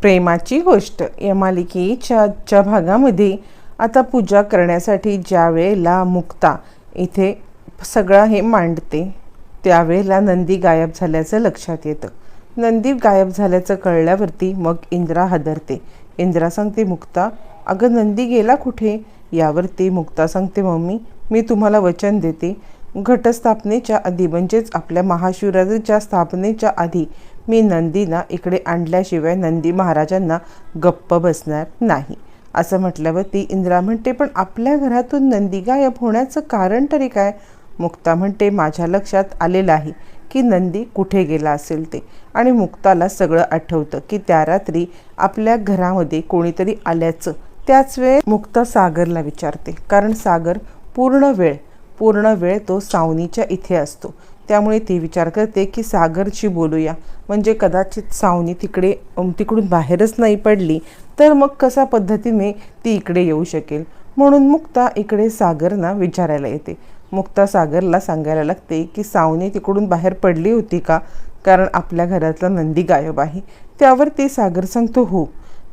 प्रेमाची गोष्ट. या मालिकेच्या आजच्या भागामध्ये आता पूजा करण्यासाठी ज्या वेळेला मुक्ता इथे सगळं हे मांडते त्यावेळेला नंदी गायब झाल्याचं लक्षात येतं. नंदी गायब झाल्याचं कळल्यावरती मग इंद्रा हादरते. इंद्रा सांगते मुक्ता अगं नंदी गेला कुठे? यावरती मुक्ता सांगते मम्मी मी तुम्हाला वचन देते. घटस्थापनेच्या आधी म्हणजेच आपल्या महाशिवरात्रीच्या स्थापनेच्या आधी मी नंदीना इकडे आणल्याशिवाय नंदी महाराजांना गप्प बसणार नाही. असं म्हटल्यावरती इंद्रा म्हणते पण आपल्या घरातून नंदी गायब होण्याचं कारण तरी काय? मुक्ता म्हणते माझ्या लक्षात आलेलं आहे की नंदी कुठे गेला असेल ते. आणि मुक्ताला सगळं आठवतं की त्या रात्री आपल्या घरामध्ये कोणीतरी आल्याचं. त्याच वेळ मुक्ता सागरला विचारते कारण सागर पूर्ण वेळ पूर्ण वेळ तो सावनीच्या इथे असतो. त्यामुळे ती विचार करते की सागरची बोलूया. म्हणजे कदाचित सावनी तिकडे तिकडून बाहेरच नाही पडली तर मग कसा पद्धतीने ती इकडे येऊ शकेल? म्हणून मुक्ता इकडे सागरना विचारायला येते. मुक्ता सागरला सांगायला लागते की सावनी तिकडून बाहेर पडली होती का? कारण आपल्या घरातला नंदी गायब आहे. त्यावर ती सागर सांगतो हो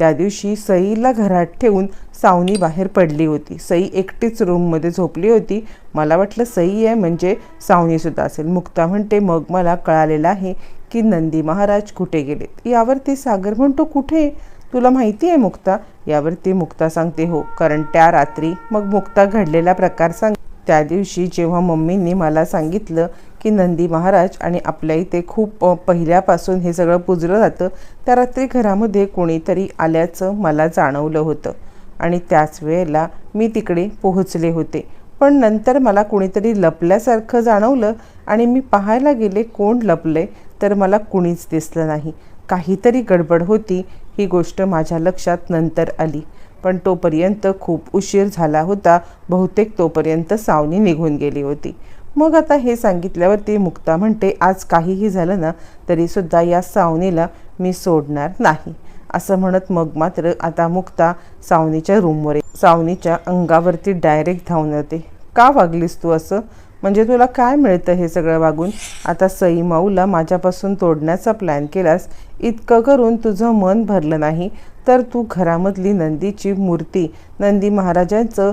त्या दिवशी सईला घरात ठेवून सावनी बाहेर पडली होती. सई एकटीच रूममध्ये झोपली होती. मला वाटलं सई आहे म्हणजे सावनीसुद्धा असेल. मुक्ता म्हणते मग मला कळालेलं आहे की नंदी महाराज कुठे गेलेत यावरती सागर म्हणतो कुठे? तुला माहिती आहे मुक्ता? यावरती मुक्ता सांगते हो कारण त्या रात्री मग मुक्ता घडलेला प्रकार सांग त्या दिवशी जेव्हा मम्मींनी मला सांगितलं की नंदी महाराज आणि आपल्या इथे खूप पहिल्यापासून हे सगळं पुजलं जातं त्या रात्री घरामध्ये कोणीतरी आल्याचं मला जाणवलं होतं. आणि त्याच वेळेला मी तिकडे पोहोचले होते. पण नंतर मला कोणीतरी लपल्यासारखं जाणवलं आणि मी पाहायला गेले कोण लपले तर मला कुणीच दिसलं नाही. काहीतरी गडबड होती ही गोष्ट माझ्या लक्षात नंतर आली. पण तोपर्यंत खूप उशीर झाला होता बहुतेक तोपर्यंत सावनी निघून गेली होती. मग आता हे सांगितल्यावरती मुक्ता म्हणते आज काहीही झालं ना तरीसुद्धा या सावनीला मी सोडणार नाही. असं म्हणत मग मात्र आता मुक्ता सावनीच्या रूमवर सावनीच्या अंगावरती डायरेक्ट धावून येते. का वागलीस तू असं? म्हणजे तुला काय मिळतं हे सगळं वागून? आता सई माऊला माझ्यापासून तोडण्याचा प्लॅन केलास इतकं करून तुझं मन भरलं नाही तर तू घरामधली नंदीची मूर्ती नंदी महाराजांचं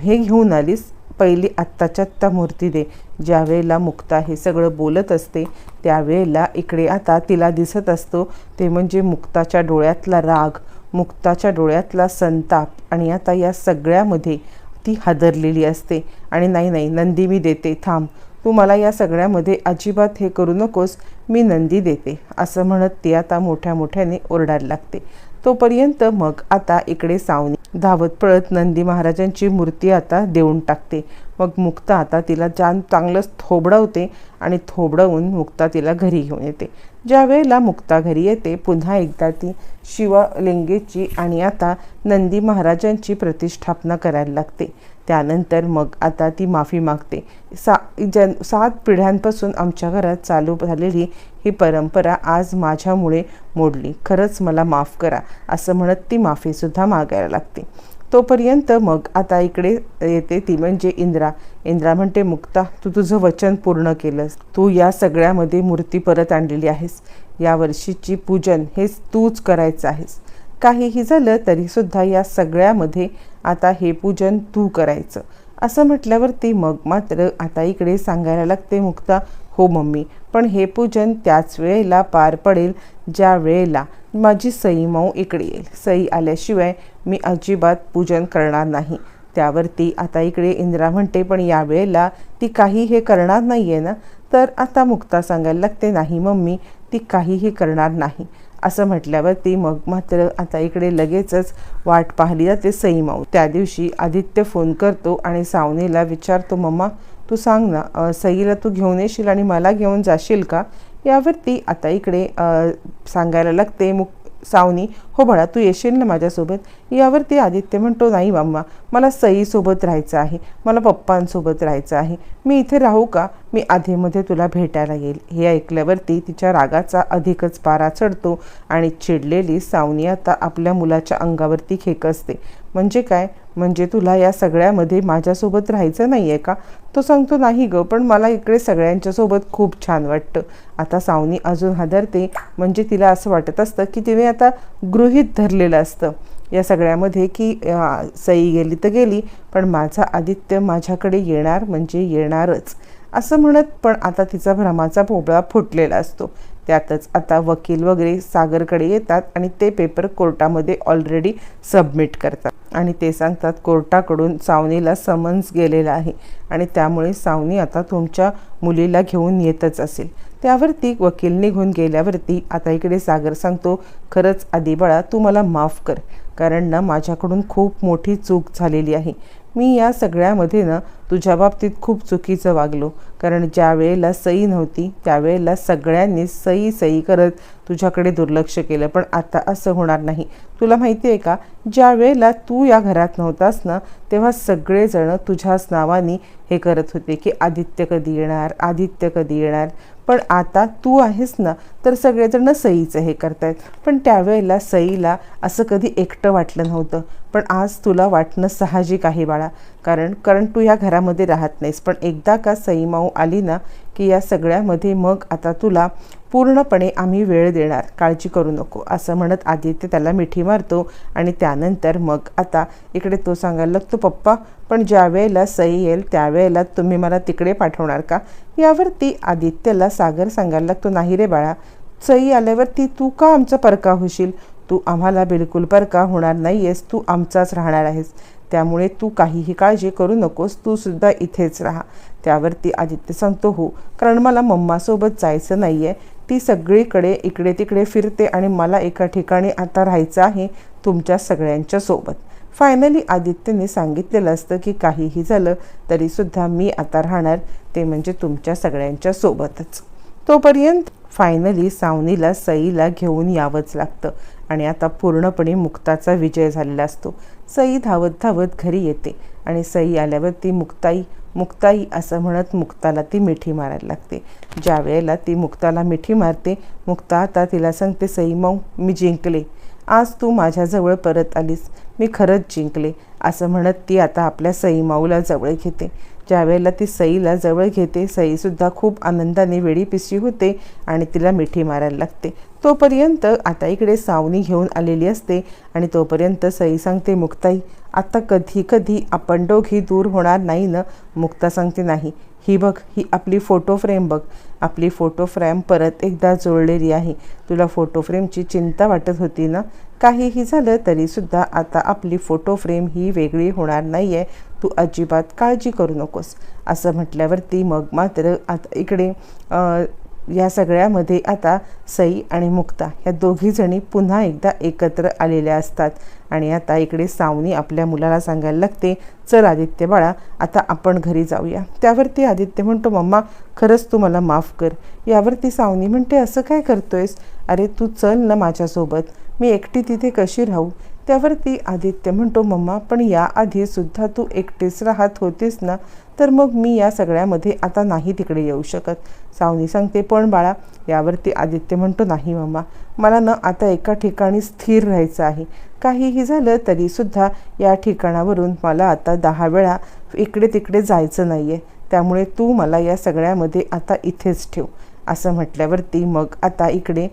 हे घेऊन आलीस? पहिली आत्ताच्या आत्ता मूर्ती दे. ज्यावेळेला मुक्ता हे सगळं बोलत असते त्यावेळेला इकडे आता तिला दिसत असतो. ते म्हणजे मुक्ताच्या डोळ्यातला राग मुक्ताच्या डोळ्यातला संताप आणि आता या सगळ्यामध्ये ती हादरलेली असते. आणि नाही नाही नंदी मी देते थांब. तू मला या सगळ्यामध्ये अजिबात हे करू नकोस मी नंदी देते असं म्हणत ती आता मोठ्या मोठ्याने ओरडायला लागते. तोपर्यंत मग आता इकडे सावनी धावत पळत नंदी महाराजांची मूर्ती आता देऊन टाकते. मग मुक्ता आता तिला जान चांगलंच थोबडवते आणि थोबडवून मुक्ता तिला घरी घेऊन येते. ज्या वेळेला मुक्ता घरी येते पुन्हा एकदा ती शिवलिंगेची आणि आता नंदी महाराजांची प्रतिष्ठापना करायला लागते. त्यानंतर मग आता ती माफी मागते. सा जन सात पिढ्यांपासून आमच्या घरात चालू झालेली ही परंपरा आज माझ्यामुळे मोडली. खरंच मला माफ करा असं म्हणत ती माफीसुद्धा मागायला लागते. तोपर्यंत मग आता इकडे येते ती म्हणजे इंद्रा. इंद्रा म्हणते मुक्ता तू तुझं वचन पूर्ण केलंस. तू या सगळ्यामध्ये मूर्ती परत आणलेली आहेस. या वर्षीची पूजन हेच तूच करायचं आहेस. काहीही झालं तरीसुद्धा या सगळ्यामध्ये आता हे पूजन तू करायचं. असं म्हटल्यावरती मग मात्र आता इकडे सांगायला लागते मुक्ता हो मम्मी. पण हे पूजन त्याच वेळेला पार पडेल ज्या वेळेला माझी सई माऊ इकडे येईल. सई आल्याशिवाय मी अजिबात पूजन करणार नाही. त्यावरती आता इकडे इंद्रा म्हणते पण यावेळेला ती काही हे करणार नाही आहे ना? तर आता मुक्ता सांगायला लागते नाही मम्मी ती काहीही करणार नाही. असं म्हटल्यावरती मग मात्र आता इकडे लगेचच वाट पाहिली जाते सईमाऊ त्या दिवशी आदित्य फोन करतो आणि सावनीला विचारतो मम्मा तू सांग ना सईला तू घेऊन येशील आणि मला घेऊन जाशील का? यावरती आता इकडे सांगायला लागते मुक सावनी हो बाळा तू येशील ना माझ्यासोबत? यावरती आदित्य म्हणतो नाही माम्मा मला सईसोबत राहायचं आहे मला पप्पांसोबत राहायचं आहे. मी इथे राहू का? मी आधीमध्ये तुला भेटायला येईल. हे ऐकल्यावरती तिच्या रागाचा अधिकच पारा चढतो आणि चिडलेली सावनी आता आपल्या मुलाच्या अंगावरती खेकसते. म्हणजे काय? म्हणजे तुला या सगळ्यामध्ये माझ्यासोबत राहायचं नाही आहे का? तो सांगतो नाही गं पण मला इकडे सगळ्यांच्यासोबत खूप छान वाटतं. आता सावनी अजून हादरते. म्हणजे तिला असं वाटत असतं की तिने आता गृहीत धरलेलं असतं. या सगळ्यामध्ये की सई गेली तर गेली पण माझा आदित्य माझ्याकडे येणार म्हणजे येणारच. असं म्हणत पण आता तिचा भ्रमाचा पोपळा फुटलेला असतो. त्यातच आता वकील वगैरे सागरकडे येतात आणि ते पेपर कोर्टामध्ये ऑलरेडी सबमिट करतात. आणि ते सांगतात कोर्टाकडून सावनीला समन्स गेलेला आहे आणि त्यामुळे सावनी आता तुमच्या मुलीला घेऊन येतच असेल. त्यावरती वकील निघून गेल्यावरती आता इकडे सागर सांगतो खरंच आदिबाळा तू मला माफ कर कारण ना माझ्याकडून खूप मोठी चूक झालेली आहे. मी या सगळ्यामध्ये ना तुझ्या बाबतीत खूप चुकीचं वागलो. कारण ज्या वेळेला सई नव्हती त्यावेळेला सगळ्यांनी सई सई करत तुझ्याकडे दुर्लक्ष केलं. पण आता असं होणार नाही. तुला माहिती आहे का? ज्या वेळेला तू या घरात नव्हतास ना तेव्हा सगळेजण तुझ्याच नावाने हे करत होते की आदित्य कधी येणार आदित्य कधी येणार? पण आता तू आहेस ना तर सगळेजण सईचं हे करतायत. पण त्यावेळेला सईला असं कधी एकटं वाटलं नव्हतं. पण आज तुला वाटणं साहजिक आहे बाळा. कारण कारण तू या घरामध्ये राहत नाहीस. पण एकदा का सई माऊ आली ना की या सगळ्यामध्ये मग आता तुला पूर्णपणे आम्ही वेळ देणार. काळजी करू नको असं म्हणत आदित्य त्याला मिठी मारतो आणि त्यानंतर मग आता इकडे तो सांगायला लागतो पप्पा पण ज्या वेळेला सई येईल त्यावेळेला तुम्ही मला तिकडे पाठवणार का? यावरती आदित्यला सागर सांगायला लागतो नाही रे बाळा सई आल्यावरती तू का आमचा परका होशील? तू आम्हाला बिलकुल परका होणार नाही आहेस तू आमचाच राहणार आहेस. त्यामुळे तू काहीही काळजी करू नकोस तू सुद्धा इथेच राहा. त्यावरती आदित्य सांगतो हो कारण मला मम्मासोबत जायचं नाही आहे ती सगळीकडे इकडे तिकडे फिरते आणि मला एका ठिकाणी आता राहायचं आहे तुमच्या सगळ्यांच्या सोबत. फायनली आदित्यने सांगितलेलं असतं की काहीही झालं तरीसुद्धा मी आता राहणार ते म्हणजे तुमच्या सगळ्यांच्या सोबतच. तोपर्यंत फायनली सावनीला सईला घेऊन यावंच लागतं. आणि आता पूर्णपणे मुक्ताचा विजय झालेला असतो. सई धावत धावत घरी येते आणि सई आल्यावर ती मुक्ताई मुक्ताई असं म्हणत मुक्ताला ती मिठी मारायला लागते. ज्या वेळेला ती मुक्ताला मिठी मारते मुक्ता आता तिला सांगते सई मऊ मी जिंकले. आज तू माझ्याजवळ परत आलीस. मी खरंच जिंकले असं म्हणत ती आता आपल्या सई माऊला जवळ घेते. ज्यावेळेला ती सईला जवळ घेते सईसुद्धा खूप आनंदाने वेळी पिशी होते आणि तिला मिठी मारायला लागते. तोपर्यंत आता इकडे सावनी घेऊन आलेली असते आणि तोपर्यंत सई सांगते मुक्ताई आता कधी कधी आपण दोघी दूर होणार नाही ना? मुक्ता सांगते नाही. ही बघ ही आपली फोटो फ्रेम बघ. आपली फोटो फ्रेम परत एकदा जोडलेली आहे. तुला फोटो फ्रेमची चिंता वाटत होती ना? काहीही झालं तरीसुद्धा आता आपली फोटो फ्रेम ही वेगळी होणार नाही आहे तू अजिबात काळजी करू नकोस. असं म्हटल्यावरती मग मात्र आता इकडे या सगळ्यामध्ये आता सई आणि मुक्ता ह्या दोघीजणी पुन्हा एकदा एकत्र आलेल्या असतात. आणि आता इकडे सावनी आपल्या मुलाला सांगायला लागते चल आदित्य बाळा आता आपण घरी जाऊया. त्यावरती आदित्य म्हणतो मम्मा खरंच तू मला माफ कर. यावरती सावनी म्हणते असं काय करतोयस? अरे तू चल ना माझ्यासोबत. मी एकटी तिथे कशी राहू? त्यावरती आदित्य म्हणतो मम्मा पण याआधी सुद्धा तू एकटेच राहत होतीस ना? तर मग मी या सगळ्यामध्ये आता नाही तिकडे येऊ शकत. सावनी सांगते पण बाळा यावरती आदित्य म्हणतो नाही मम्मा मला ना आता एका ठिकाणी स्थिर राहायचं आहे. काहीही झालं तरीसुद्धा या ठिकाणावरून मला आता दहा वेळा इकडे तिकडे जायचं नाही आहे त्यामुळे तू मला या सगळ्यामध्ये आता इथेच ठेव. असं म्हटल्यावरती मग आता इकडे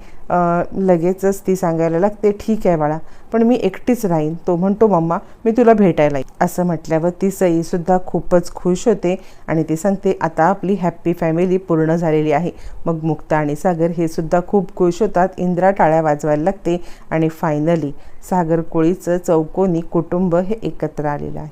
लगेचच ती सांगायला लागते ठीक आहे बाळा पण मी एकटीच राहीन. तो म्हणतो मम्मा मी तुला भेटायला येईन. असं म्हटल्यावर ती सईसुद्धा खूपच खुश होते आणि ती सांगते आता आपली हॅप्पी फॅमिली पूर्ण झालेली आहे. मग मुक्ता आणि सागर हे सुद्धा खूप खुश होतात इंद्रा टाळ्या वाजवायला लागते आणि फायनली सागर कोळीचं चौकोनी कुटुंब हे एकत्र आलेलं आहे.